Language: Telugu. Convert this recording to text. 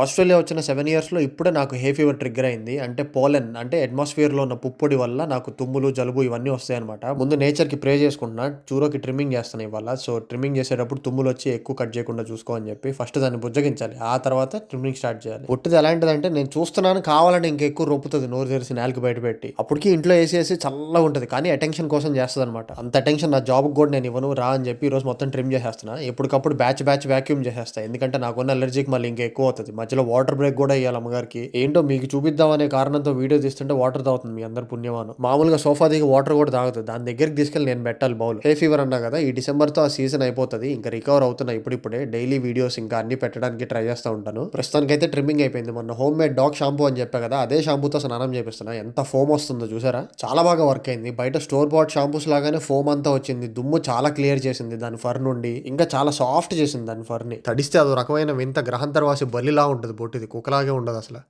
ఆస్ట్రేలియా వచ్చిన సెవెన్ ఇయర్స్లో ఇప్పుడే నాకు హే ఫీవర్ ట్రిగ్గర్ అయింది. అంటే పోలెన్ అంటే అట్మాస్ఫియర్లో ఉన్న పుప్పొడి వల్ల నాకు తుమ్ములు జలుబు ఇవన్నీ వస్తాయి అనమాట ముందు నేచర్కి ప్రే చేసుకుంటున్నా. చూరోకి ట్రిమ్మింగ్ చేస్తాను ఇవాళ. సో ట్రిమ్మింగ్ చేసేటప్పుడు తుమ్ములు వచ్చి ఎక్కువ కట్ చేయకుండా చూసుకో అని చెప్పి ఫస్ట్ దాన్ని బుజ్జగించాలి. ఆ తర్వాత ట్రిమ్మింగ్ స్టార్ట్ చేయాలి. పుట్టిది ఎలాంటిదంటే నేను చూస్తున్నాను కావాలని ఇంకెక్కువ రొప్పుతుంది. నోరు తెరిసి నేలకు బయట పెట్టి. అప్పటికి ఇంట్లో వేసేసి చల్లగా ఉంటుంది. కానీ అటెన్షన్ కోసం చేస్తుంది అనమాట అంత అటెన్షన్ నా జాబ్కి కూడా నేను ఇవ్వను. రా అని చెప్పి ఈరోజు రోజు మొత్తం ట్రిమ్ చేసేస్తున్నా. ఎప్పటికప్పుడు బ్యాచ్ బ్యాచ్ వ్యాక్యూమ్ చేసేస్తాను ఎందుకంటే నాకున్న అలర్జీకి మళ్ళీ ఇంకా ఎక్కువ అవుతుంది. మధ్యలో వాటర్ బ్రేక్ కూడా ఇవ్వాలి అమ్మగారికి. ఏంటో మీకు చూపిద్దాం అనే కారణంతో వీడియో తీస్తుంటే వాటర్ తాగుతుంది మీ అందరు పుణ్యమాను. మామూలుగా సోఫా దిగి వాటర్ కూడా తాగుతుంది దాని దగ్గరికి తీసుకెళ్ళి నేను పెట్టాలి బౌల్. హే ఫీవర్ అన్నా కదా ఈ డిసెంబర్తో ఆ సీజన్ అయిపోతుంది. ఇంకా రికవర్ అవుతున్నా ఇప్పుడిప్పుడే డైలీ వీడియోస్ ఇంకా అన్ని పెట్టడానికి ట్రై చేస్తూ ఉంటాను. ప్రస్తుతానికైతే ట్రిమ్మింగ్ అయిపోయింది. మొన్న హోమ్ మేడ్ డాగ్ షాంపూ అని చెప్పా కదా అదే షాంపూతో స్నానం చేపిస్తున్నా. ఎంత ఫోమ్ వస్తుందో చూసారా? చాలా బాగా వర్క్ అయింది. బయట స్టోర్ బాట్ షాంపూస్ లాగానే ఫోమ్ అంతా వచ్చింది. దుమ్ము చాలా క్లియర్ చేసింది దాని ఫర్ నుండి. ఇంకా చాలా సాఫ్ట్ చేసింది దాని ఫర్ని. తడిస్తే అదో రకమైన వింత గ్రహంతర్వాసి బలిలా ఉంటుంది బొట్టిది కుక్కలాగే ఉండదు అసలు